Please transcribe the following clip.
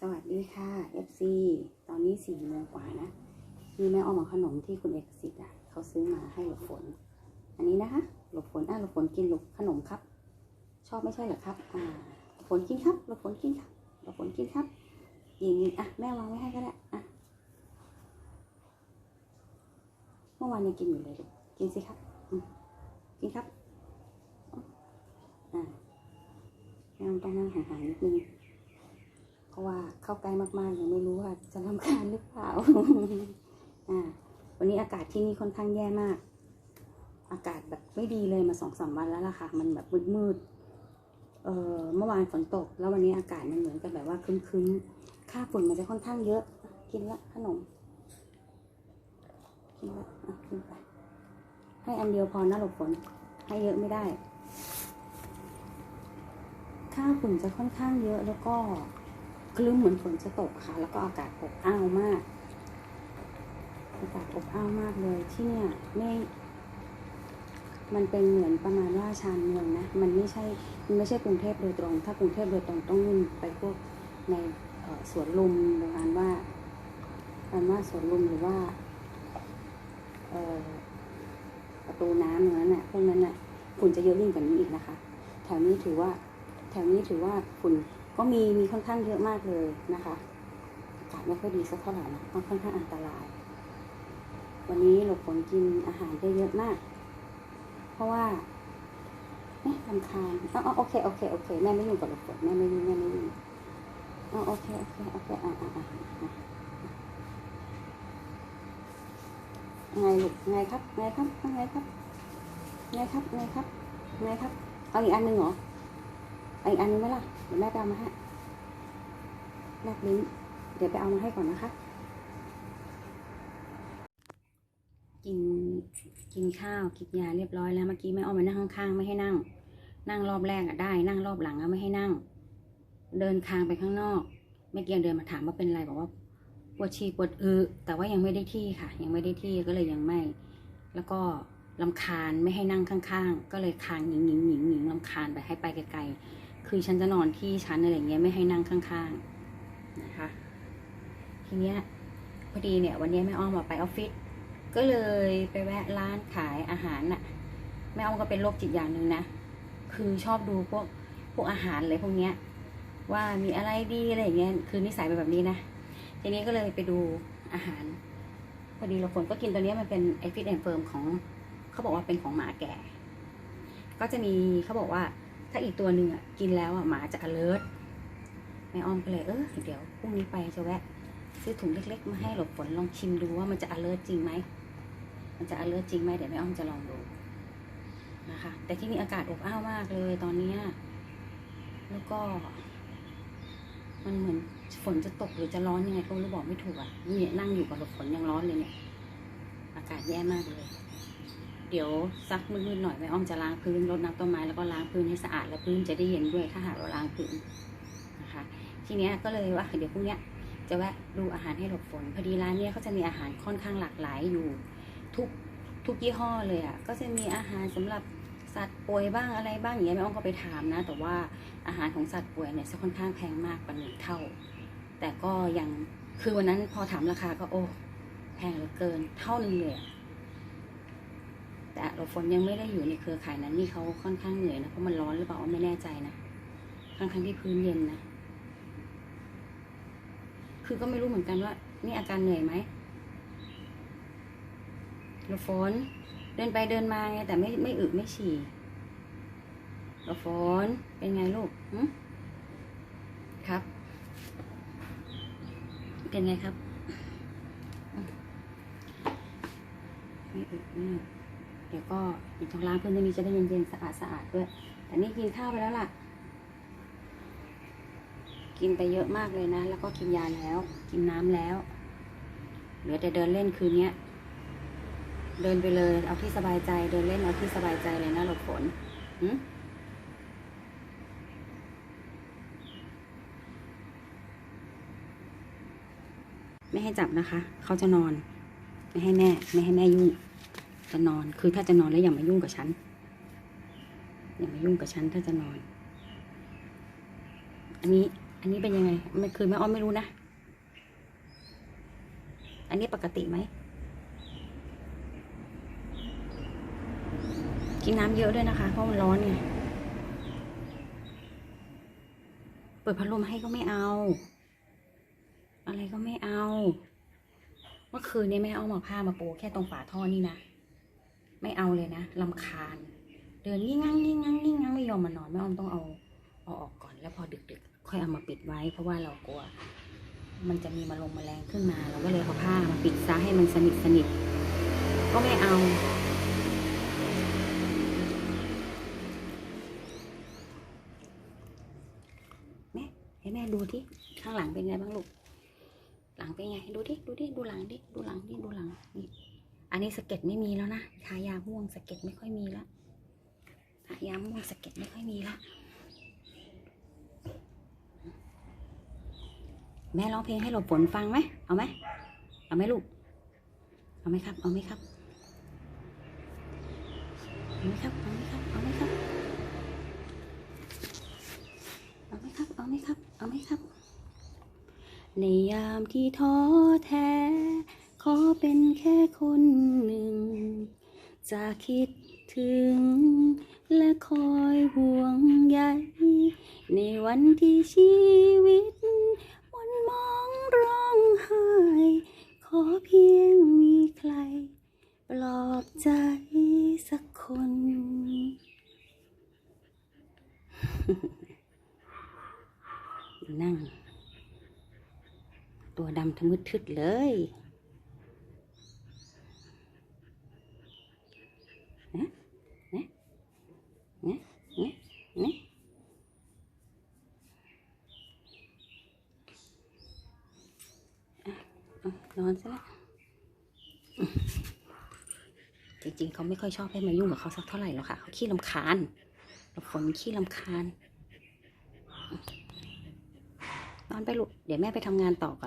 สวัสดีค่ะ FC ตอนนี้สี่โมงกว่านะมีแม่อ้อมเอาขนมที่คุณเอกสิทธิ์อะเขาซื้อมาให้หลบฝน อันนี้นะคะ หลบฝนอะหลบฝนกินหลบขนมครับ ชอบไม่ใช่เหรอครับอ่าหลบฝนกินครับหลบฝนกินครับหลบฝนกินครับยิงอะแม่วางไว้ให้ก็ได้อะเมื่อวานยังกินอยู่เลยลูกินสิครับอืกินครับอ่าแม่ต้องนั่งห่างๆนิดนึง ราะว่าเข้าใกล้มากๆยังไม่รู้ว่าจะรำคาญหรือเปล่าอ่า วันนี้อากาศที่นี่ค่อนข้างแย่มาก อากาศแบบไม่ดีเลยมาสองสามวันแล้วล่ะค่ะ มันแบบมืดๆเออเมื่อวานฝนตก แล้ววันนี้อากาศมันเหมือนกับแบบว่าครึ้มๆ ค่าฝุ่นมันจะค่อนข้างเยอะ กินละขนม กินละอะกินไป ให้อันเดียวพอนะหลบฝน ให้เยอะไม่ได้ ค่าฝุ่นจะค่อนข้างเยอะแล้วก็ คลึ้มเหมือนฝนจะตกค่ะ แล้วก็อากาศอบอ้าวมาก อากาศอบอ้าวมากเลยที่เนี่ยไม่มันเป็นเหมือนประมาณว่าชานเมืองนะ มันไม่ใช่มันไม่ใช่กรุงเทพโดยตรง ถ้ากรุงเทพโดยตรงต้องนู่นไปพวกในสวนลุมประมาณว่าประมาณว่าสวนลุมหรือว่าประตูน้ำอย่างนั้นน่ะพวกนั้นน่ะฝุ่นจะเยอะยิ่งกว่านี้อีกนะคะ แถวนี้ถือว่า แถวนี้ถือว่าฝุ่น ก็มีมีค่อนข้างเยอะมากเลยนะคะอากาศไม่ค่อยดีสักเท่าไหร่นะค่อนข้างอันตราย วันนี้หลบฝนกินอาหารได้เยอะมาก เพราะว่าเอ๊ะลำคาญอ๋อโอเคโอเคโอเคแม่ไม่ยุ่งกับหลบฝนแม่ไม่ยุ่งแม่ไม่ยุ่งอ๋อโอเคโอเคโอเคอ่าอ่าอ่าอ่าไงลูกไงครับไงครับไงครับไงครับไงครับไงครับ เอาอีกอันหนึ่งเหรอเอาอีกอันนึงไหมล่ะ เดี๋ยวแม่ไปเอามาให้แลบลิ้น เดี๋ยวไปเอามาให้ก่อนนะคะ กิน กินข้าว กินยาเรียบร้อยแล้วเมื่อกี้แม่อ้อมมานั่งข้างๆ ไม่ให้นั่ง นั่งรอบแรกอะได้ นั่งรอบหลังอะไม่ให้นั่ง เดินคางไปข้างนอกแม่เกียงเดินมาถามว่าเป็นอะไรบอกว่าปวดฉี่ปวดอึแต่ว่ายังไม่ได้ที่ค่ะ ยังไม่ได้ที่ก็เลยยังไม่ แล้วก็ลำคาญไม่ให้นั่งข้างๆ ก็เลยคางหญิงหญิงหญิงหญิงลำคาญไปให้ไปไกลๆ คือฉันจะนอนที่ชั้นอะไรเงี้ยไม่ให้นั่งข้างๆนะคะ ทีเนี้ยพอดีเนี่ย วันนี้แม่อ้อมออกไปออฟฟิศก็เลยไปแวะร้านขายอาหารน่ะแม่อ้อมก็เป็นโรคจิตอย่างหนึ่งนะคือชอบดูพวกพวกอาหารอะไรพวกเนี้ย ว่ามีอะไรดีอะไรอย่างเงี้ยคือนิสัยเป็นแบบนี้นะทีนี้ก็เลยไปดูอาหารพอดีเราฝนก็กินตัวเนี้ยมันเป็นไอฟิตแอนเฟิร์มของเขาบอกว่าเป็นของหมาแก่ ก็จะมีเขาบอกว่า ถ้าอีกตัวหนึ่งอะกินแล้วอะหมาจะ alert แม่อ้อมก็เลยเออเดี๋ยวพรุ่งนี้ไปจะแวะซื้อถุงเล็ก ๆ มาให้หลบฝนลองชิมดูว่ามันจะ alert จริงไหมมันจะ alert จริงไหมเดี๋ยวแม่อ้อมจะลองดูนะคะ แต่ที่นี่อากาศอบอ้าวมากเลยตอนเนี้ยแล้วก็ มันเหมือนฝนจะตกหรือจะร้อนยังไงก็รู้บอกไม่ถูกอะนี่นั่งอยู่กับหลบฝนยังร้อนเลยเนี่ย อากาศแย่มากเลย เดี๋ยวซักมืดๆหน่อยแม่อ้อมจะล้างพื้นรดน้ำต้นไม้แล้วก็ล้างพื้นให้สะอาดแล้วพื้นจะได้เย็นด้วยถ้าหากเราล้างพื้นนะคะ ทีเนี้ยก็เลยว่าเดี๋ยวพรุ่งเนี้ยจะแวะดูอาหารให้หลบฝนพอดีร้านเนี้ยเขาจะมีอาหารค่อนข้างหลากหลายอยู่ทุกทุกยี่ห้อเลยอะก็จะมีอาหารสำหรับสัตว์ป่วยบ้างอะไรบ้างอย่างเงี้ยแม่อ้อมก็ไปถามนะ แต่ว่าอาหารของสัตว์ป่วยเนี่ยจะค่อนข้างแพงมากกว่าหนึ่งเท่า แต่ก็ยังคือวันนั้นพอถามราคาก็โอ้แพงเหลือเกินเท่านึงเลย อบฝนยังไม่ได้อยู่ในเครือข่ายนั้นนี่เขาค่อนข้างเหนื่อยนะเพราะมันร้อนหรือเปล่าไม่แน่ใจนะทั้งทั้งที่พื้นเย็นนะคือก็ไม่รู้เหมือนกันว่า นี่อาการเหนื่อยไหมหลบฝนเดินไปเดินมาไง แต่ไม่ไม่อึไม่ฉี่หลบฝนเป็นไงลูกครับ เป็นไงครับไม่อึไม่ เดี๋ยวก็อีกตรงล้างพื้นตรงนี้จะได้เย็นๆสะอาดสะอาดๆด้วย แต่นี่กินข้าวไปแล้วล่ะ กินไปเยอะมากเลยนะ แล้วก็กินยาแล้ว กินน้ำแล้ว เหลือแต่เดินเล่นคืนเนี้ย เดินไปเลย เอาที่สบายใจ เดินเล่นเอาที่สบายใจเลยนะหลบฝนหึไม่ให้จับนะคะ เขาจะนอน ไม่ให้แม่ไม่ให้แม่ยุ่ง จะนอน คือถ้าจะนอนแล้วอย่ามายุ่งกับฉัน อย่ามายุ่งกับฉันถ้าจะนอน อันนี้ อันนี้เป็นยังไงไม่คือแม่อ้อมไม่รู้นะ อันนี้ปกติไหม กินน้ำเยอะด้วยนะคะ เพราะมันร้อนไง เปิดพัดลมให้ก็ไม่เอา อะไรก็ไม่เอา เมื่อคืนนี้แม่เอามาผ้ามาปูแค่ตรงฝาท่อนี่นะ ไม่เอาเลยนะลำคาญ เดินยิ่งงั่งยิ่งงั่งยิ่งงั่งไม่ยอมมานอนแม่อ้อมต้องเอาเอาออกก่อนแล้วพอดึกๆ ค่อยเอามาปิดไว้ เพราะว่าเรากลัว มันจะมีมาลงมาแมลงขึ้นมา เราก็เลยเอาผ้ามาปิดซะให้มันสนิทสนิทก็ไม่เอาแม่ให้แม่ดูที่ข้างหลังเป็นไงบ้างลูกหลังเป็นไงดูดิดูดิดูหลังดิดูหลังดิดูหลังนี่ อันนี้สเก็ดไม่มีแล้วนะทายาม่วงสเก็ดไม่ค่อยมีแล้วทายาม่วงสเก็ดไม่ค่อยมีแล้วแม่ร้องเพลงให้หลบฝนฟังไหมเอาไหมเอาไหมลูก เอาไหมครับ เอาไหมครับ เอาไหมครับ เอาไหมครับ เอาไหมครับ เอาไหมครับ เอาไหมครับ เอาไหมครับ ในยามที่ท้อแท้ อเป็นแค่คนหนึ่ง จะคิดถึง และคอยห่วงใยในวันที่ชีวิตมันมองร้องไห้ ขอเพียงมีใคร ปลอบใจสักคน นั่ง ตัวดำทะมึดทึดเลยนะนะนะนะนะอะเอานอน ซะจริงๆเขาไม่ค่อยชอบให้มายุ่งกับเขาสักเท่าไหร่หรอกค่ะเขาขี้ลำคาญแล้วฝนขี้ลำคาญนอนไปลูกเดี๋ยวแม่ไปทำงานต่อก่อน